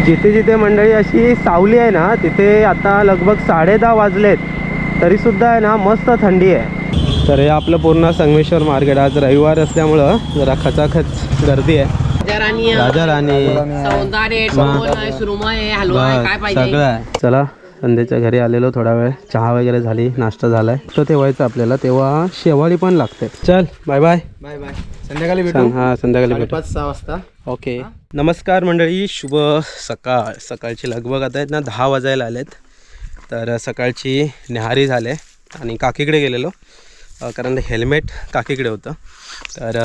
जिथे जिथे मंडळी अशी सावली आहे ना तिथे आता लगभग साडे दहा वाजलेत. तरीसुद्धा आहे ना मस्त थंडी आहे. तर हे आपलं पूर्ण संगमेश्वर मार्केट आज रविवार असल्यामुळं जरा खचाखच गर्दी आहे. राजा राणी सगळं आहे. चला संध्याच्या घरी आलेलो थोडा वेळ. चहा वगैरे झाली नाश्ता झालाय. तो ठेवायचा आपल्याला तेव्हा शेवाळी पण लागते. चल बाय बाय बाय बाय संध्याकाळी भेटू? हा संध्याकाळी भेटू. पाच सहा वाजता. ओके नमस्कार मंडळी शुभ सकाळ. सकाळची लगभग आता आहेत ना दहा वाजायला आलेत. तर सकाळची न्याहारी झाले आणि काकीकडे गेलेलो. कारण हेल्मेट काकीकडे होतं. तर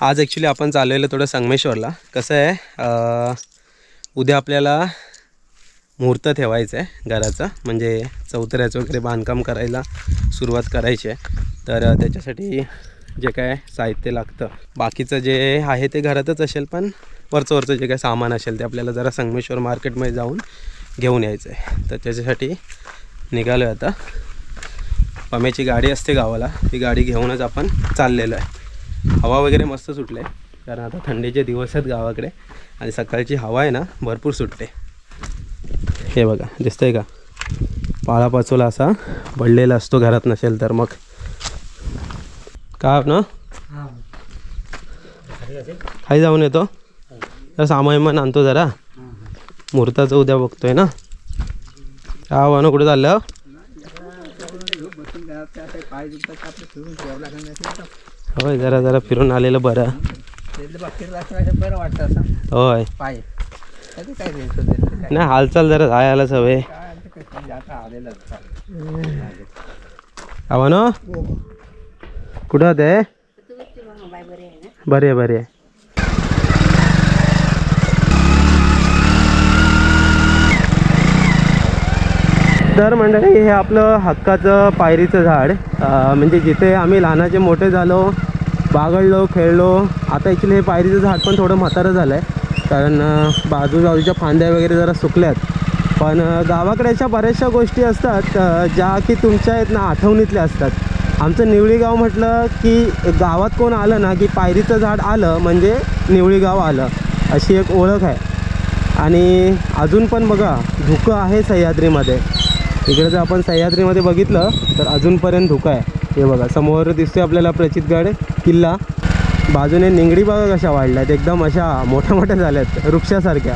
आज ॲक्च्युली आपण चाललेलो थोडं संगमेश्वरला. कसं आहे उद्या आपल्याला मुहूर्त ठेवायचं आहे घराचं. म्हणजे चौथऱ्याचं वगैरे बांधकाम करायला सुरुवात करायची आहे. तर त्याच्यासाठी जे काय साहित्य लागतं. बाकीचं जे आहे ते घरातच असेल पण वरचं वरचं जे काय सामान असेल ते आपल्याला जरा संगमेश्वर मार्केटमध्ये जाऊन घेऊन यायचं आहे तर त्याच्यासाठी निघालो आहे आता. पम्याची गाडी असते गावाला. ती गाडी घेऊनच आपण चाललेलो आहे. हवा वगैरे मस्त सुटले कारण आता थंडीचे दिवस आहेत गावाकडे आणि सकाळची हवा आहे ना भरपूर सुटते. हे बघा दिसतंय का? पाळापाचोला असा पडलेला असतो घरात नसेल तर मग. का ना? खाली जाऊन येतो. तर सामान आणतो जरा. मुहूर्ताचं उद्या बघतोय ना? हा वानो कुठे चाललं होय जरा जरा फिरून आलेलं बरं. बरं वाटतं असं होय काय नाही हालचाल जरा जायला सवय आव्हानो कुठं होते? बरे बरे. तर मंडळी हे आपलं हक्काचं पायरीचं झाड. म्हणजे जिथे आम्ही लहानाचे मोठे झालो बागडलो खेळलो आता ॲक्च्युली हे पायरीचं झाड पण थोडं म्हातारं झालं आहे कारण बाजूबाजूच्या फांद्या वगैरे जरा सुकल्यात. पण गावाकडे अशा बऱ्याचशा गोष्टी असतात ज्या की तुमच्या आहेत ना आठवणीतल्या असतात. आमचं निवळीगाव म्हटलं की गावात कोण आलं ना की पायरीचं झाड आलं म्हणजे निवळीगाव आलं अशी एक ओळख आहे. आणि अजून पण बघा धुकं आहे सह्याद्रीमध्ये. इकडे जर आपण सह्याद्रीमध्ये बघितलं तर अजूनपर्यंत धुकं आहे. हे बघा समोर दिसतोय आपल्याला प्रचितगड किल्ला. बाजूने निंगडी बघा कशा वाढल्या आहेत. एकदम अशा मोठ्या मोठ्या झाल्या आहेत वृक्षासारख्या.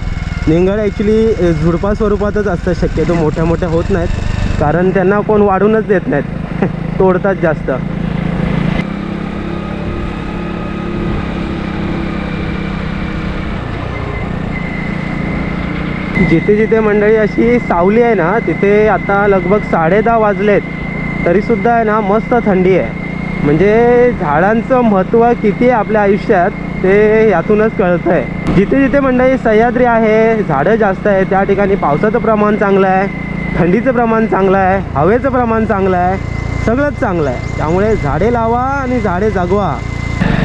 निंगड ॲक्च्युली झुडपा स्वरूपातच असतात शक्यतो मोठ्या मोठ्या होत नाहीत. कारण त्यांना कोण वाढूनच देत नाहीत. तोडतात जास्त. जिथे जिथे मंडळी अशी सावली आहे ना तिथे आता लगभग साडे दहा वाजलेत तरीसुद्धा आहे ना मस्त थंडी आहे. म्हणजे झाडांचं महत्त्व किती आहे आपल्या आयुष्यात ते यातूनच कळतं आहे जिथे जिथे मंडळी सह्याद्री आहे झाडं जास्त आहे त्या ठिकाणी पावसाचं प्रमाण चांगलं आहे थंडीचं प्रमाण चांगलं आहे हवेचं प्रमाण चांगलं आहे. सगळंच चांगलं आहे. त्यामुळे झाडे लावा आणि झाडे जागवा.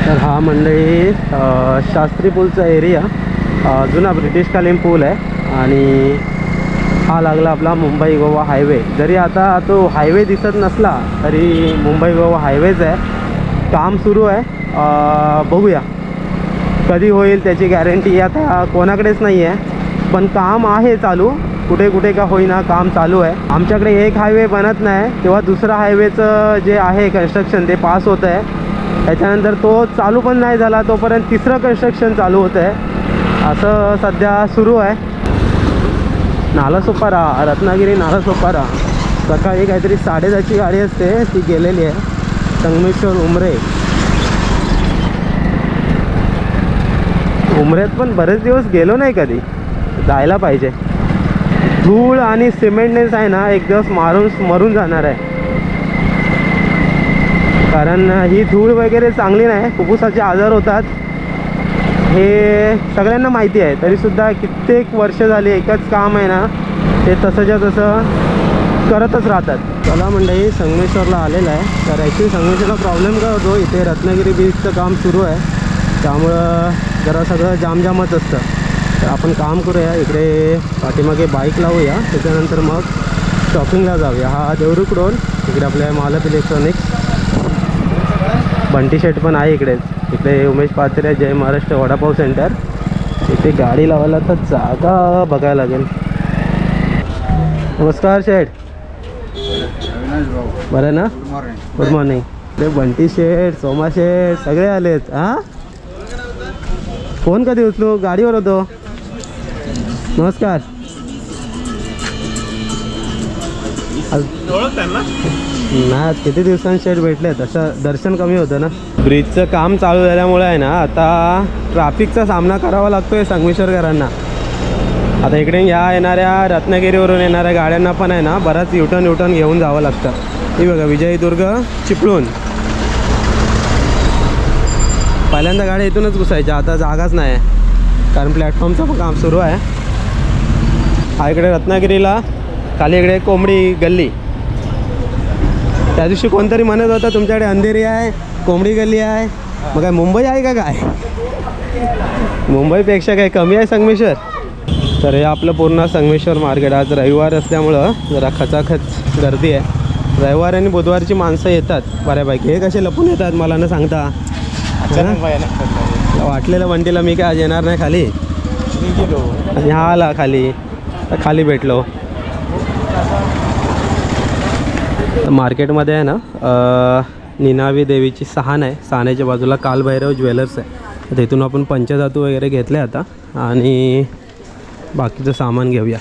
तर हा मंडळी शास्त्री पूलचा एरिया जुना ब्रिटिशकालीन पूल आहे. आणि हा लागला आपला मुंबई गोवा हायवे. जरी आता तो हायवे दिसत नसला तरी मुंबई गोवा हायवेच आहे. काम सुरू आहे. बघूया. कधी होईल त्याची गॅरंटी आता कोणाकडेच नाही आहे पण काम आहे चालू. कुठे कुठे का होईना काम चालू आहे. आमच्याकडे एक हायवे बनत नाही तेव्हा दुसरा हायवेचं जे आहे कन्स्ट्रक्शन ते पास होत आहे त्याच्यानंतर तो चालू पण नाही झाला तोपर्यंत तिसरं कन्स्ट्रक्शन चालू होतं आहे असं सध्या सुरू आहे. नालासोपारा रत्नागिरी नालासोपारा. सकाळी काहीतरी साडेदहाची गाडी असते ती गेलेली आहे. संगमेश्वर उमरे. उमऱ्यात पण बरेच दिवस गेलो नाही कधी. जायला पाहिजे. धूळ आणि सिमेंटनेच आहे ना एक दिवस मारून मरून जाणार आहे. कारण ही धूळ वगैरे चांगली नाही फुफ्फुसाचे आजार होतात. हे सगळ्यांना माहिती आहे तरीसुद्धा कित्येक वर्ष झाली एकच काम आहे ना ते तसंच्या तसं करतच राहतात. चला मंडळी संगमेश्वरला आलेलं आहे. तर ॲक्च्युली संगमेश्वरला प्रॉब्लेम काय होतो इथे रत्नागिरी बीचचं काम सुरू आहे. त्यामुळं जरा सगळं जामजामच असतं. तर आपण काम करूया इकडे पाठीमागे बाईक लावूया. त्याच्यानंतर मग शॉपिंगला जाऊया. हा देवरुख रोड इकडे आपल्या मालक इलेक्ट्रॉनिक्स बंटी शेट पण आहे इकडेच इकडे उमेश पात्रे जय महाराष्ट्र वडापाव सेंटर इथे गाडी लावायला तर जागा बघायला लागेल. नमस्कार शेठ बरं ना? गुड मॉर्निंग ते बंटी शेठ सोमा शेठ सगळे आलेत. हां? फोन कधी उचलू? गाडीवर होतो. नमस्कार. नाही किती दिवसांनी शेट भेटले तसं दर्शन कमी होतं ना? ब्रिजचं काम चालू झाल्यामुळे आहे ना आता ट्रॅफिकचा सामना करावा लागतोय संगमेश्वरकरांना. आता इकडे या येणाऱ्या रत्नागिरीवरून येणाऱ्या गाड्यांना पण आहे ना बराच युटर्न युटर्न घेऊन जावं लागतं. हे बघा विजयदुर्ग चिपळूण. पहिल्यांदा गाड्या इथूनच घुसायच्या आता जागाच नाही आहे. कारण प्लॅटफॉर्मचं पण काम सुरू आहे. हा इकडे रत्नागिरीला खाली इकडे कोंबडी गल्ली. त्या दिवशी कोणतरी म्हणत होतं तुमच्याकडे अंधेरी आहे कोंबडी गल्ली आहे. मग काय मुंबई आहे का काय? मुंबईपेक्षा काय कमी आहे संगमेश्वर? तर हे आपलं पूर्ण संगमेश्वर मार्केट. आज रविवार असल्यामुळं जरा खचाखच गर्दी आहे. रविवार आणि बुधवारची माणसं येतात बऱ्यापैकी. हे कसे लपून येतात मला न सांगता? वाटलेलं वंटीला मी काय आज येणार नाही खाली? आणि हा आला खाली. तर खाली भेटलो. तर मार्केटमध्ये आहे ना निनावी देवीची सहान आहे. सहाण्याच्या बाजूला कालभैरव ज्वेलर्स आहे. तर तिथून आपण पंचधातू वगैरे घेतले आता. आणि बाकीचं सामान घेऊया.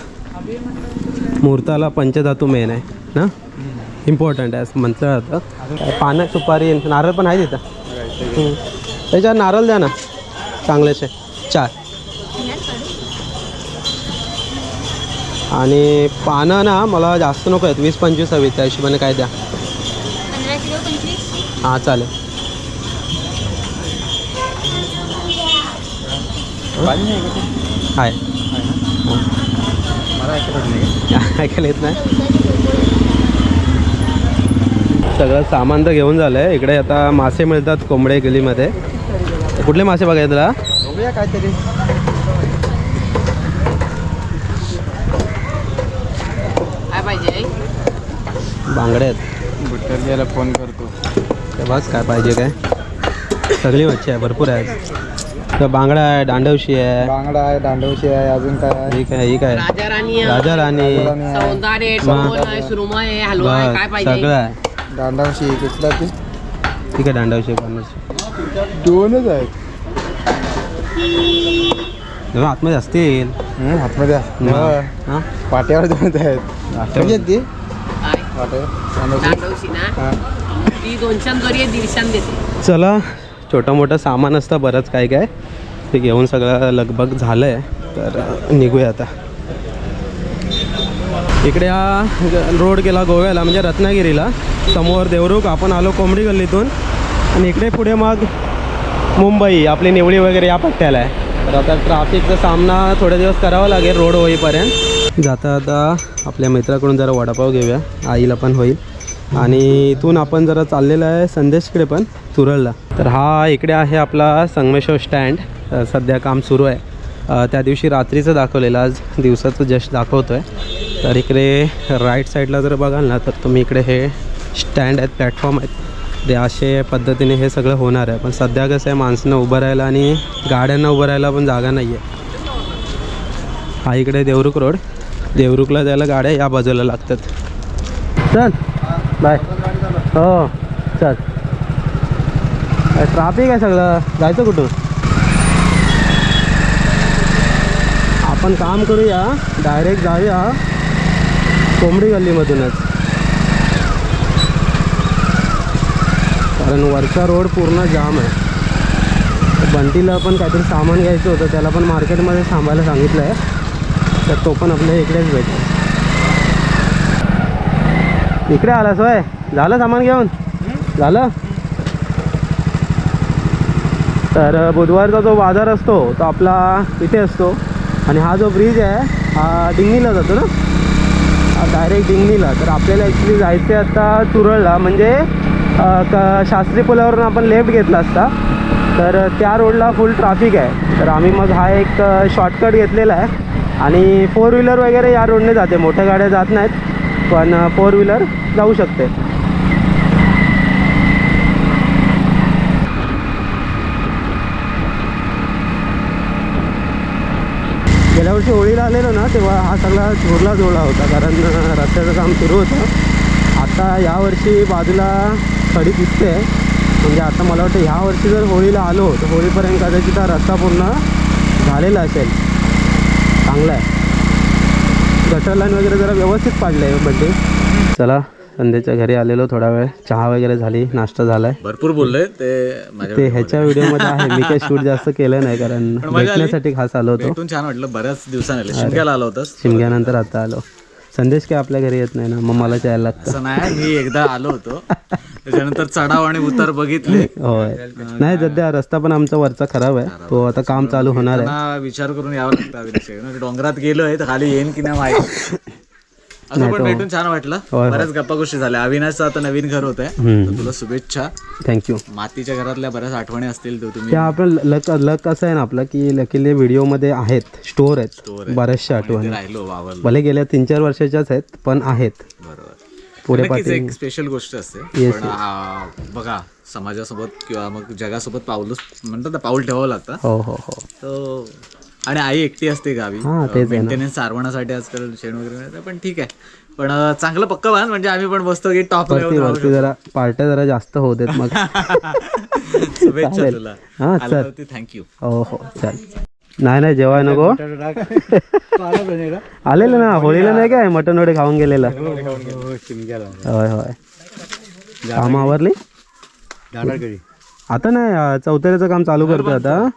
मुहूर्ताला पंचधातू मेन आहे ना? इम्पॉर्टंट आहे असं म्हटलं जातं. पानं सुपारी नारळ पण आहे तिथं. त्याच्यावर नारळ द्या ना. चांगलेचे चार. आणि पानं ना मला जास्त नको आहेत. वीस पंचवीस हवी त्या हिशोबाने काय द्या. हां चालेल. आहे ऐकायला येत नाही. सगळं सामान तर घेऊन झालं आहे इकडे आता मासे मिळतात कोंबडे गलीमध्ये. कुठले मासे बघायचे तुला? बघूया काहीतरी काय पाहिजे बांगडे आहेत. बुटरजीला फोन करतो. ते बस काय पाहिजे काय. सगळी मच्छी आहे भरपूर आहे तर बांगडा आहे दांडवशी आहे. बांगडा आहे दांडवशी आहे अजून काय आहे? ही काय ही काय राजा राणी. सगळं आहे. दांडावशी कुठला ते? ठीक आहे दांडवशी दोनच आहेत. आतमध्ये असतील. आतमध्ये. हां? पाट्यावर दोनच आहेत. आहेत ती? ती दोनशान दोरी दीडशान देते. चला छोटं मोठं सामान असतं बरंच काय काय. ते घेऊन सगळं लगबग झालं आहे तर निघूया आता. इकडे हा रोड गेला गोव्याला म्हणजे रत्नागिरीला. समोर देवरुख आपण आलो कोंबडी गल्लीतून. आणि इकडे पुढे मग मुंबई आपली निवळी वगैरे या पट्ट्याला आहे. तर आता ट्राफिकचा सामना थोडे दिवस करावा लागेल रोड होईपर्यंत. जाता आता आपल्या मित्राकडून जरा वडापाव घेऊया. आईला पण होईल. आणि इथून आपण जरा चाललेलं आहे संदेशकडे पण तुरळला. तर हा इकडे आहे आपला संगमेश्वर स्टँड सध्या काम सुरू आहे. त्या दिवशी रात्रीचं दाखवलेलं आज दिवसाचं जस्ट दाखवतो आहे तर इकडे राईट साईडला जर बघाल ना तर तुम्ही इकडे हे स्टँड आहेत प्लॅटफॉर्म आहेत. ते असे पद्धतीने हे सगळं होणार आहे. पण सध्या कसं आहे माणसांना उभं राहायला आणि गाड्यांना उभं राहायला पण जागा नाही आहे हा इकडे देवरुख रोड देवरुखला जायला गाड्या या बाजूला लागतात. चल. बाय. हो. चल. ट्राफिक आहे सगळं. जायचं कुठं आपण काम करूया. डायरेक्ट जाऊया. कोंबडी गल्लीमधूनच. कारण वरचा रोड पूर्ण जाम आहे. बंटीला पण काहीतरी सामान घ्यायचं होतं. त्याला पण मार्केटमध्ये थांबायला सांगितलं आहे तर तो पण आपल्या इकडेच भेटेल इकडे आलास होय. झालं सामान घेऊन? झालं? तर बुधवारचा जो बाजार असतो तो आपला इथे असतो. आणि हा जो ब्रिज आहे हा डिंगणीला जातो ना? हा डायरेक्ट डिंगणीला. तर आपल्याला ॲक्च्युली जायचं आहे आता तुरळला. म्हणजे का शास्त्री पुलावरून आपण लेफ्ट घेतला असता. तर त्या रोडला फुल ट्राफिक आहे. तर आम्ही मग हा एक शॉर्टकट घेतलेला आहे. आणि फोर व्हीलर वगैरे या रोडने जाते. मोठ्या गाड्या जात नाहीत पण फोर व्हीलर जाऊ शकते. गेल्या वर्षी होळीला आलेलो ना तेव्हा हा सगळा झोरला जोडला होता कारण रस्त्याचं काम सुरू होतं. आता यावर्षी बाजूला खडी दिसते. म्हणजे आता मला वाटतं ह्या वर्षी जर होळीला आलो तर होळीपर्यंत कदाचित हा रस्ता पूर्ण झालेला असेल. चांगला आहे. गटर लाईन वगैरे जरा व्यवस्थित पाडलं आहे बड्डे. चला संध्याच्या घरी आलेलो थोडा वेळ. चहा वगैरे झाली नाश्ता झालाय. भरपूर बोललोय ते ते ह्याच्या व्हिडिओमध्ये आहे. मी काही शूट जास्त केलं नाही कारण. भेटण्यासाठी खास आलो होतो. छान वाटलं बऱ्याच दिवसांनी आले. शिमग्याला आलो होतास. शिमग्यानंतर आता आलो. संदेश काय आपल्या घरी येत नाही ना? मग मला यायला लागतं? असं नाही मी एकदा आलो होतो. त्याच्यानंतर चढाव आणि उतार बघितले. होय. नाही सध्या रस्ता पण आमचा वरचा खराब आहे. तो आता काम चालू होणार आहे. विचार करून यावं लागतं. डोंगरात गेलोय तर खाली येईन की नाही माहिती. असं पण भेटून छान वाटलं. होय. बऱ्याच गप्पा गोष्टी झाल्या. अविनाशचं आता नवीन घर होत आहे हम्म. तुला शुभेच्छा. थँक्यू मातीच्या घरातल्या बऱ्याच आठवणी असतील तो तुम्ही. त्या आपण लक लक असं आहे ना आपलं की लकीले व्हिडिओमध्ये आहेत. स्टोर आहेत. बऱ्याचशा आठवणी. राहिलो वावरलो. भले गेल्या तीन चार वर्षाच्याच आहेत पण आहेत. बरोबर. पुढे नक्कीच एक स्पेशल गोष्ट असते. पण आ, बघा समाजासोबत किंवा मग जगासोबत पाऊल म्हणतात ना पाऊल ठेवावं लागतं. हो हो हो. तो आणि आई एकटी असते गावी. हा, तेच आहे ना. मेंटेनन्स सारवणासाठी आजकाल शेण वगैरे मिळतं पण ठीक आहे. पण चांगलं पक्क बांध म्हणजे आम्ही पण बसतो की टॉप जरा पार्ट्या जरा जास्त होऊ देत मग. शुभेच्छा तुला. हा थँक्यू हो हो चल. नाही नाही जेवाय नको. आलेलं ना होळीला नाही काय मटन वडे खाऊन गेलेला? होय होय. काम आवरली? आता नाही चौथऱ्याचं काम चालू करतो आता.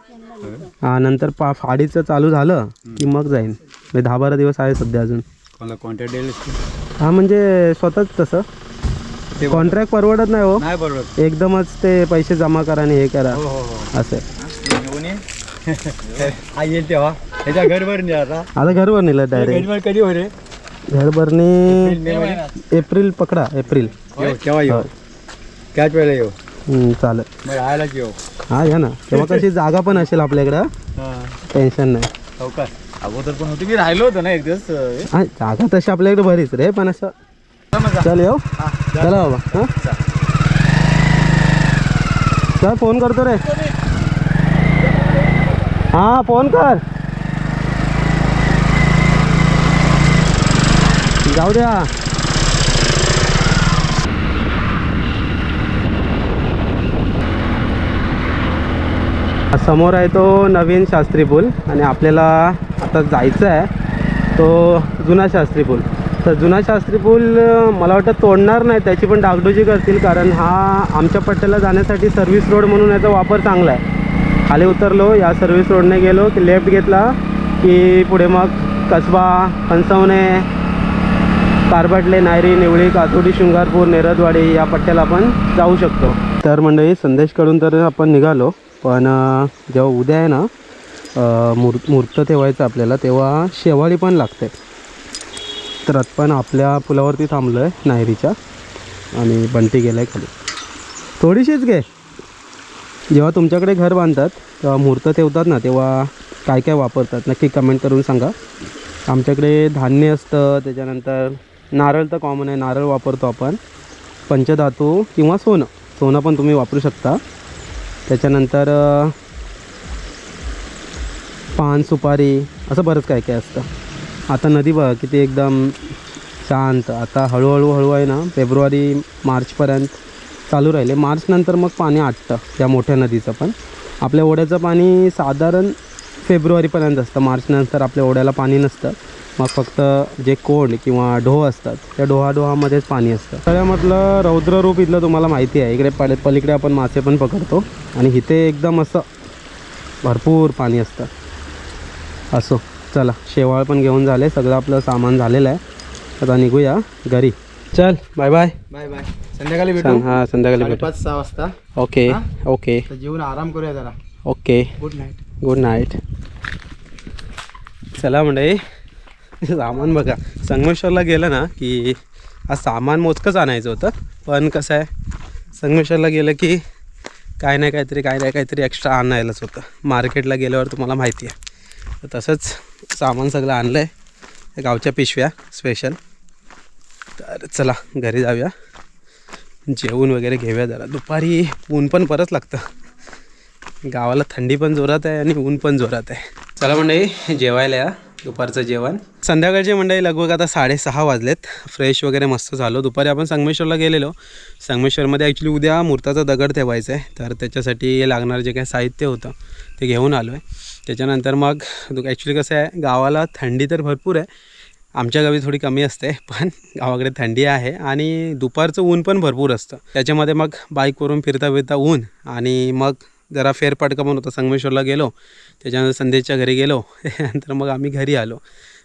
हा नंतर पा फाडीचं चालू झालं की मग जाईन. म्हणजे दहा बारा दिवस आहे सध्या अजून. कॉन्टॅक्ट हा म्हणजे स्वतःच तसं. कॉन्ट्रॅक्ट परवडत नाही हो. नाही बरोबर एकदमच ते पैसे जमा करा आणि हे करा. हो हो असं हा येईल तेव्हा. त्याच्या घरभर नाही आता आता घरवर नेलं डायरेक्ट घरभर कधी हो रे? घरभरणी एप्रिल पकडा एप्रिल. येऊ तेव्हा येऊ. त्याच वेळेला येऊ. चालेल. मग येऊ हा. या ना. तेव्हा कशी जागा पण असेल आपल्याकडं. टेन्शन नाही. चौकात अगोदर पण होती मी राहिलो होतो ना एक दिवस अं, हा? जागा तशी आपल्याकडे बरीच रे पण असं चल येऊ? चला बाबा हां? चल फोन करतो रे. हां फोन कर. जाऊ द्या. समोर आहे तो नवीन शास्त्री पूल आणि आपल्याला आता जायचं आहे. तो जुना शास्त्री पूल. तर जुना शास्त्री पूल मला वाटतं तोडणार नाही त्याची पण डागडुजी करतील कारण हा आमच्या पट्ट्याला जाण्यासाठी सर्व्हिस रोड म्हणून याचा वापर चांगला आहे. खाली उतरलो या सर्व्हिस रोडने गेलो की लेफ्ट घेतला की पुढे मग कसबा हंसवणे कारबाटले नायरी निवळी कातोडी शृंगारपूर नेरदवाडी या पट्ट्याला आपण जाऊ शकतो. तर मंडळी संदेशकडून तर आपण निघालो. पण जेव्हा उद्या आहे ना मूर मूर्त ठेवायचं आपल्याला तेव्हा शेवाळी पण लागते. तर पण आपल्या पुलावरती थांबलो आहे नायरीच्या. आणि बंटी गेला आहे खाली. थोडीशीच घे. जेव्हा तुमच्याकडे घर बांधतात तेव्हा मूर्त ठेवतात ना तेव्हा काय काय वापरतात? नक्की कमेंट करून सांगा. आमच्याकडे धान्य असतं त्याच्यानंतर नारळ तर कॉमन आहे नारळ वापरतो आपण. पंचधातू किंवा सोनं. सोनं पण तुम्ही वापरू शकता. त्याच्यानंतर पान सुपारी असं बरंच काय काय असतं. आता नदी बघा किती एकदम शांत. आता हळूहळू हळू आहे ना फेब्रुवारी मार्चपर्यंत चालू राहिले. मार्चनंतर मग पाणी आटतं त्या मोठ्या नदीचं पण. आपल्या ओढ्याचं पाणी साधारण फेब्रुवारीपर्यंत असतं. मार्चनंतर आपल्या ओढ्याला पाणी नसतं. मग फक्त जे कोंड किंवा ढोह असतात त्या डोहाडोहामध्येच पाणी असतं. सगळ्यामधलं रौद्र रूप इथलं तुम्हाला माहिती आहे. इकडे पड पलीकडे आपण मासे पण पकडतो आणि इथे एकदम असं भरपूर पाणी असतं. असो चला शेवाळ पण घेऊन झाले. सगळं आपलं सामान झालेलं आहे. आता निघूया घरी. चल बाय बाय बाय बाय संध्याकाळी भेटू? सांग हां संध्याकाळी भेटू. पाच सहा वाजता. Okay okay. जेवून आराम करूया जरा. Okay. Good night good night चला मंडळी. सामान बघा. संगमेश्वरला गेलं ना की आज सामान मोजकंच आणायचं होतं. पण कसं आहे संगमेश्वरला गेलं की काय नाही काहीतरी काय नाही काहीतरी एक्स्ट्रा आणायलाच होतं. मार्केटला गेल्यावर तुम्हाला माहिती आहे. तर तसंच सामान सगळं आणलं आहे गावच्या पिशव्या स्पेशल तर चला घरी जाऊया. जेवून वगैरे घेऊया जरा. दुपारी ऊन पण परत लागतं. गावाला थंडी पण जोरात आहे आणि ऊन पण जोरात आहे. चला मंडळी जेवायला या. दुपारचं जेवण? संध्याकाळची मंडळी लगभग आता साडेसहा वाजलेत. फ्रेश वगैरे मस्त झालो. दुपारी आपण संगमेश्वरला गेलेलो. संगमेश्वरमध्ये ॲक्च्युली उद्या मूर्ताचा दगड ठेवायचा आहे तर त्याच्यासाठी लागणारं जे काही साहित्य होतं ते घेऊन आलो आहे त्याच्यानंतर मग ॲक्च्युली कसं आहे गावाला थंडी तर भरपूर आहे. आमच्या गावी थोडी कमी असते पण गावाकडे थंडी आहे आणि दुपारचं ऊन पण भरपूर असतं. त्याच्यामध्ये मग बाईकवरून फिरता फिरता ऊन आणि मग जरा फेरपाटका पण होता संगमेश्वरला गेलो. त्याच्यानंतर संदेशच्या घरी गेलो. त्यानंतर मग आम्ही घरी आलो.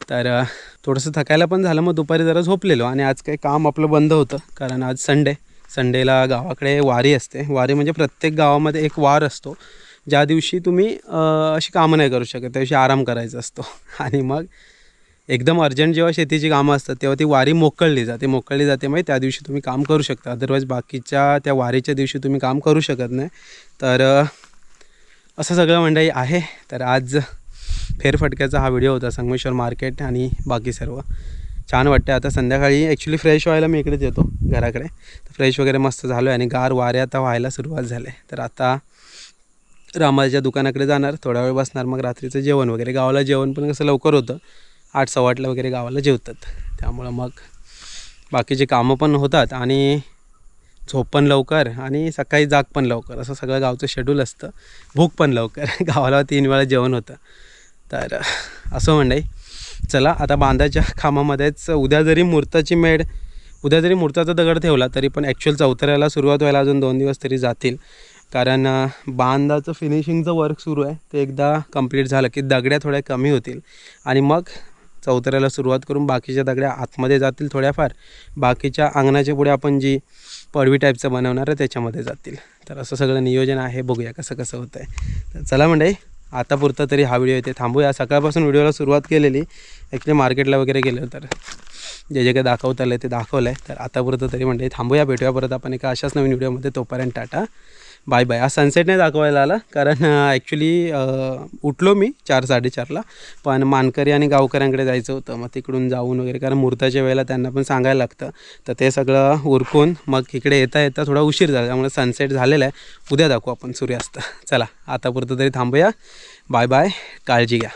तर थोडंसं थकायला पण झालं. मग दुपारी जरा झोपलेलो आणि आज काही काम आपलं बंद होतं. कारण आज संडे. संडेला गावाकडे वारी असते. वारी म्हणजे प्रत्येक गावामध्ये एक वार असतो. ज्या दिवशी तुम्ही अशी कामं नाही करू शकत. त्या दिवशी आराम करायचा असतो. आणि मग एकदम अर्जंट जेव्हा शेतीची कामं असतात तेव्हा ती वारी मोकळली जाते. मोकळली जाते म्हणजे त्या दिवशी तुम्ही काम करू शकता. अदरवाईज बाकीच्या त्या वारीच्या दिवशी तुम्ही काम करू शकत नाही. तर असं सगळं मंडळी आहे. तर आज फेरफटक्याचा हा व्हिडिओ होता संगमेश्वर मार्केट आणि बाकी सर्व. छान वाटते आता संध्याकाळी ॲक्च्युली फ्रेश व्हायला मी इकडेच येतो घराकडे. तर फ्रेश वगैरे मस्त झालो आहे आणि गार वारे आता व्हायला सुरुवात झाली. आहे तर आता रामाच्या दुकानाकडे जाणार. थोडा वेळ बसणार. मग रात्रीचं जेवण वगैरे. गावाला जेवण पण कसं लवकर होतं. आठ सव्वाटला वगैरे गावाला जेवतात. त्यामुळं मग बाकीचे कामं पण होतात आणि झोप पण लवकर आणि सकाळी जाग पण लवकर. असं सगळं गावचं शेड्यूल असतं. भूक पण लवकर. गावाला तीन वेळा जेवण होतं. तर असं म्हणणं चला आता बांधाच्या कामामध्येच उद्या जरी मूर्ताची मेड उद्या जरी मूर्ताचा दगड ठेवला तरी पण ॲक्च्युअल चौथऱ्याला सुरुवात व्हायला अजून दोन दिवस तरी जातील. कारण बांधाचं फिनिशिंगचं वर्क सुरू आहे. ते एकदा कंप्लीट झालं की दगड्या थोड्या कमी होतील. आणि मग चौथऱ्याला सुरुवात करून बाकीच्या दगड्या आतमध्ये जातील थोड्याफार. बाकीच्या अंगणाच्या पुढे आपण जी पडवी टाईपचं बनवणार आहे त्याच्यामध्ये जातील. तर असं सगळं नियोजन आहे. बघूया कसं कसं होतं आहे तर चला म्हणजे आता पुरतं तरी हा व्हिडिओ येते थांबूया. सकाळपासून व्हिडिओला सुरुवात केलेली. ॲक्च्युली मार्केटला वगैरे गेलो तर जे जे काही दाखवता आलं ते दाखवलं आहे तर आता पुरतं तरी म्हणजे थांबूया भेटूया परत आपण एका अशाच नवीन व्हिडिओमध्ये. तोपर्यंत टाटा. Bye bye. आज सनसेट नाही दाखवायला आला कारण ॲक्च्युली उठलो मी चार साडेचारला. पण मानकरी आणि गावकऱ्यांकडे जायचं होतं. मग तिकडून जाऊन वगैरे कारण मुहूर्ताच्या वेळेला त्यांना पण सांगायला लागतं. तर ते सगळं उरकून मग इकडे येता येता थोडा उशीर झाला. त्यामुळे सनसेट झालेला आहे. उद्या दाखवू आपण सूर्यास्त. चला आता पुरतं तरी थांबूया. Bye bye. काळजी घ्या.